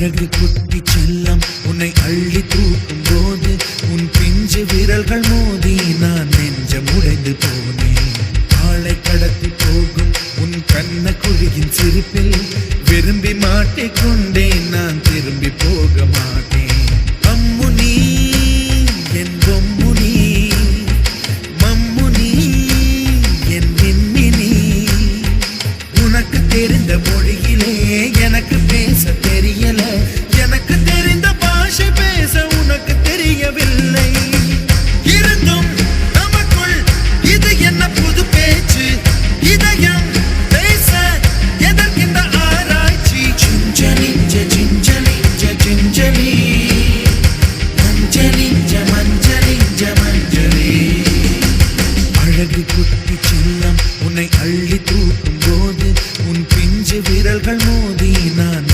அழகு குட்டி செல்லம் உன்னை அள்ளி தூக்கும் போது உன் பிஞ்சு விரல்கள் மோதி நான் நெஞ்சம் உடைந்து போனேன். ஆளை கடத்தி போகும் உன் கண்ண குழியின் சிரிப்பில் விரும்பி மாட்டிக்கொண்டே உன்னை அள்ளி தூக்கும் போது உன் பிஞ்சு விரல்கள் மோதி நான்